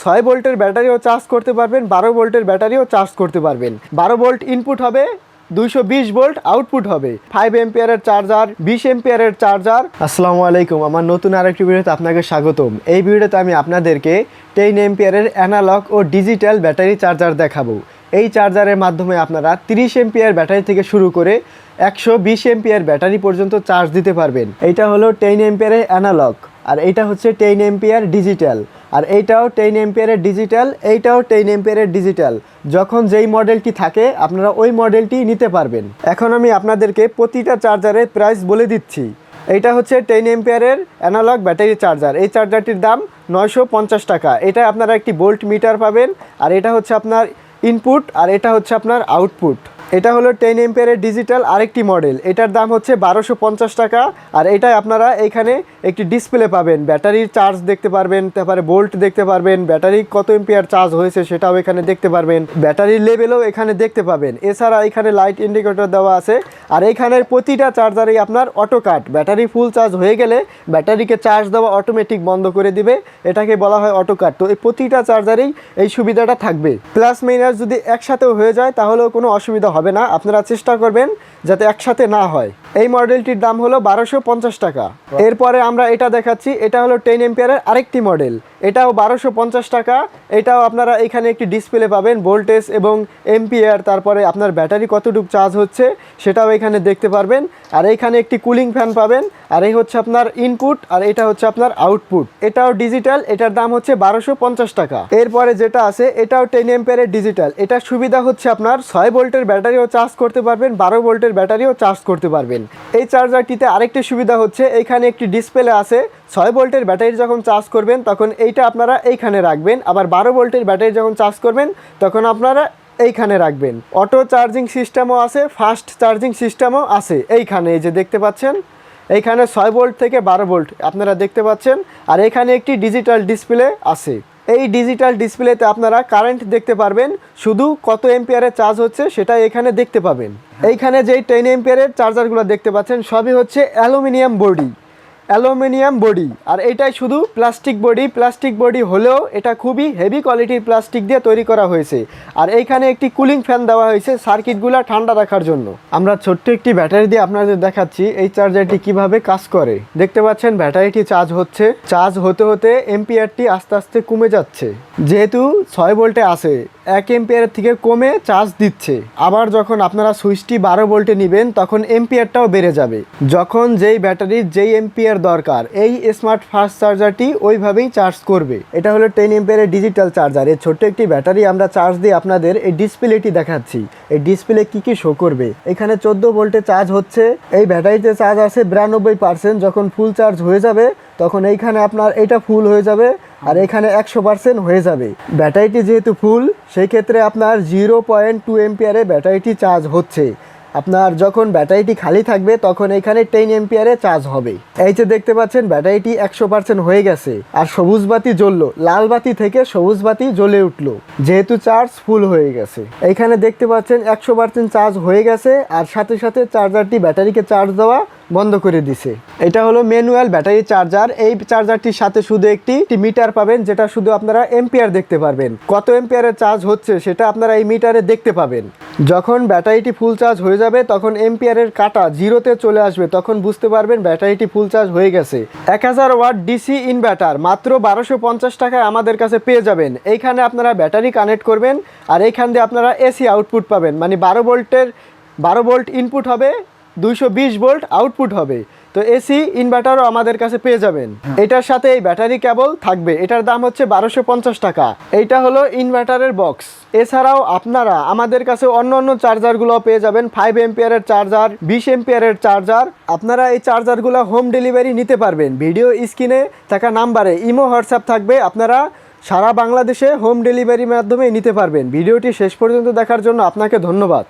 ছয় ভোল্টের ব্যাটারিও চার্জ করতে পারবেন, বারো ভোল্টের ব্যাটারিও চার্জ করতে পারবেন। বারো ভোল্ট ইনপুট হবে, দুইশো বিশ ভোল্ট আউটপুট হবে। ফাইভ এম্পিয়ারের চার্জার বিশ এম্পিয়ারের চার্জার আসসালামু আলাইকুম, আমার নতুন আরেকটি ভিডিওতে আপনাকে স্বাগতম। এই ভিডিওতে আমি আপনাদেরকে টেন এম্পিয়ারের অ্যানালগ ও ডিজিটাল ব্যাটারি চার্জার দেখাবো। এই চার্জারের মাধ্যমে আপনারা তিরিশ এম্পিয়ার ব্যাটারি থেকে শুরু করে একশো বিশ এম্পিয়ার ব্যাটারি পর্যন্ত চার্জ দিতে পারবেন। এইটা হলো টেন এম্পিয়ারের অ্যানালগ আর এইটা হচ্ছে টেন এম্পিয়ার ডিজিটাল আর এইটাও টেন এম্পিয়ারের ডিজিটাল এইটাও টেন এম্পিয়ারের ডিজিটাল যখন যেই মডেলটি থাকে, আপনারা ওই মডেলটি নিতে পারবেন। এখন আমি আপনাদেরকে প্রতিটা চার্জারের প্রাইস বলে দিচ্ছি। এইটা হচ্ছে টেন এম্পিয়ারের অ্যানালগ ব্যাটারি চার্জার এই চার্জারটির দাম নয়শো পঞ্চাশ টাকা। এটা আপনারা একটি বোল্ট মিটার পাবেন, আর এটা হচ্ছে আপনার ইনপুট আর এটা হচ্ছে আপনার আউটপুট এটা হলো টেন এম্পিয়ারের ডিজিটাল আরেকটি মডেল এটার দাম হচ্ছে বারোশো পঞ্চাশ টাকা। আর এটাই আপনারা এখানে একটি ডিসপ্লে পাবেন। ব্যাটারির চার্জ দেখতে পারবেন, তারপরে বোল্ট দেখতে পারবেন। ব্যাটারি কত এম্পিয়ার চার্জ হয়েছে সেটাও এখানে দেখতে পারবেন। ব্যাটারির লেভেলও এখানে দেখতে পাবেন। এছাড়া এখানে লাইট ইন্ডিকেটর দেওয়া আছে। আর এখানের প্রতিটা চার্জারেই আপনার auto cut battery full charge হয়ে গেলে ব্যাটারিকে চার্জ দেওয়া অটোমেটিক বন্ধ করে দিবে। এটাকে বলা হয় অটো কাট তো এই প্রতিটা চার্জারেই এই সুবিধাটা থাকবে। প্লাস মাইনাস যদি একসাথেও হয়ে যায়, তাহলেও কোনো অসুবিধা না। আপনারা চেষ্টা করবেন যাতে একসাথে না হয়। এই মডেলটির দাম হলো বারোশো পঞ্চাশ টাকা। এরপরে আমরা এটা দেখাচ্ছি, এটা হলো টেন এম্পিয়ারের আরেকটি মডেল। এটাও বারোশো পঞ্চাশ টাকা, এটাও আপনারা এখানে একটি ডিসপ্লে পাবেন, ভোল্টেজ এবং এম্পিয়ার, তারপরে আপনার ব্যাটারি কতটুকু চার্জ হচ্ছে সেটাও এখানে দেখতে পারবেন। আর এখানে একটি কুলিং ফ্যান পাবেন, আর এই হচ্ছে আপনার ইনপুট আর এটা হচ্ছে আপনার আউটপুট এটাও ডিজিটাল এটার দাম হচ্ছে বারোশো পঞ্চাশ টাকা। এরপরে যেটা আছে, এটাও টেন এম্পিয়ারের ডিজিটাল এটার সুবিধা হচ্ছে আপনার ছয় ভোল্টের ব্যাটারিও চার্জ করতে পারবেন, বারো ভোল্টের ব্যাটারিও চার্জ করতে পারবেন। এই চার্জারটিতে আরেকটি সুবিধা হচ্ছে, এখানে একটি ডিসপ্লে আছে, ছয় ভোল্টের ব্যাটারি যখন চার্জ করবেন, তখন এইটা আপনারা এইখানে রাখবেন। আবার বারো ভোল্টের ব্যাটারি যখন চার্জ করবেন, তখন আপনারা এইখানে রাখবেন। অটো চার্জিং সিস্টেমও আছে ফাস্ট চার্জিং সিস্টেমও আছে। এইখানে এই যে দেখতে পাচ্ছেন, এইখানে ছয় ভোল্ট থেকে বারো ভোল্ট আপনারা দেখতে পাচ্ছেন, আর এখানে একটি ডিজিটাল ডিসপ্লে আছে। এই ডিজিটাল ডিসপ্লেতে আপনারা কারেন্ট দেখতে পারবেন শুধু কত এমপিয়ারে চার্জ হচ্ছে সেটা এখানে দেখতে পাবেন। এইখানে যেই টেন এম্পিয়ারের চার্জারগুলো দেখতে পাচ্ছেন সবই হচ্ছে অ্যালুমিনিয়াম বডি অ্যালুমিনিয়াম বডি। আর এটাই শুধু প্লাস্টিক বডি। প্লাস্টিক বডি হলেও এটা খুবই হেভি কোয়ালিটির প্লাস্টিক দিয়ে তৈরি করা হয়েছে। আর এইখানে একটি কুলিং ফ্যান দেওয়া হয়েছে সার্কিটগুলো ঠান্ডা রাখার জন্য। আমরা ছোট্ট একটি ব্যাটারি দিয়ে আপনাদের দেখাচ্ছি এই চার্জারটি কীভাবে কাজ করে। দেখতে পাচ্ছেন ব্যাটারিটি চার্জ হচ্ছে। চার্জ হতে হতে এম্পিয়ারটি আস্তে আস্তে কমে যাচ্ছে। যেহেতু ছয় ভোল্টে আছে, এক এম্পিয়ারের থেকে কমে চার্জ দিচ্ছে। আবার যখন আপনারা সুইচটি বারো ভোল্টে নেবেন, তখন এম্পিয়ারটাও বেড়ে যাবে। যখন যেই ব্যাটারির যেই এম্পিয়ার দরকার। এই স্মার্ট ফাস্ট চার্জারটি ওইভাবেই চার্জ করবে। এটা হলো টেন এম্পিয়ারের ডিজিটাল চার্জার এর ছোট্ট একটি ব্যাটারি আমরা চার্জ দিয়ে আপনাদের এই ডিসপ্লেটি দেখাচ্ছি। এই ডিসপ্লে কি কি শো করবে? এখানে চোদ্দ ভোল্টে চার্জ হচ্ছে। এই ব্যাটারিতে চার্জ আছে বিরানব্বই পার্সেন্ট যখন ফুল চার্জ হয়ে যাবে, তখন এইখানে আপনার এটা ফুল হয়ে যাবে আর এখানে একশো পার্সেন্ট হয়ে যাবে। ব্যাটারিটি যেহেতু ফুল সেই ক্ষেত্রে আপনার জিরো পয়েন্ট টু এম্পিয়ারে ব্যাটারিটি চার্জ হচ্ছে। আপনার যখন ব্যাটারিটি খালি থাকবে, তখন এখানে টেন এম্পিয়ারে চার্জ হবে। এই যে দেখতে পাচ্ছেন, ব্যাটারিটি একশো পার্সেন্ট হয়ে গেছে। আর সবুজ বাতি জ্বললো। লাল বাতি থেকে সবুজ বাতি জ্বলে উঠল। যেহেতু চার্জ ফুল হয়ে গেছে। এখানে দেখতে পাচ্ছেন, একশো পার্সেন্ট চার্জ হয়ে গেছে। আর সাথে সাথে চার্জারটি ব্যাটারিকে চার্জ দেওয়া বন্ধ করে দিছে। এটা হলো ম্যানুয়াল ব্যাটারি চার্জার। এই চার্জারটির সাথে শুধু একটি মিটার পাবেন, যেটা শুধু আপনারা এম্পিয়ার দেখতে পারবেন। কত এম্পিয়ারের চার্জ হচ্ছে সেটা আপনারা এই মিটারে দেখতে পাবেন। যখন ব্যাটারিটি ফুল চার্জ হয়ে যাবে, তখন এম্পিয়ারের কাটা জিরোতে চলে আসবে, তখন বুঝতে পারবেন ব্যাটারিটি ফুল চার্জ হয়ে গেছে। এক হাজার ওয়াট ডিসি ইনভার্টার মাত্র বারোশো পঞ্চাশ টাকায় আমাদের কাছে পেয়ে যাবেন। এইখানে আপনারা ব্যাটারি কানেক্ট করবেন, আর এইখান দিয়ে আপনারা এসি আউটপুট পাবেন। মানে বারো ভোল্টের, বারো ভোল্ট ইনপুট হবে দুইশো বিশ ভোল্ট আউটপুট হবে। তো এসি ইনভার্টারও আমাদের কাছে পেয়ে যাবেন। এটার সাথে এই ব্যাটারি কেবল থাকবে। এটার দাম হচ্ছে বারোশো পঞ্চাশ টাকা। এইটা হলো ইনভার্টারের বক্স এছাড়াও আপনারা আমাদের কাছে অন্য অন্য চার্জারগুলো পেয়ে যাবেন। ফাইভ এম্পিয়ারের চার্জার বিশ এম্পিয়ারের চার্জার আপনারা এই চার্জারগুলো হোম ডেলিভারি নিতে পারবেন। ভিডিও স্ক্রিনে থাকা নাম্বারে ইমো, হোয়াটসঅ্যাপ থাকবে। আপনারা সারা বাংলাদেশে হোম ডেলিভারির মাধ্যমে নিতে পারবেন। ভিডিওটি শেষ পর্যন্ত দেখার জন্য আপনাকে ধন্যবাদ।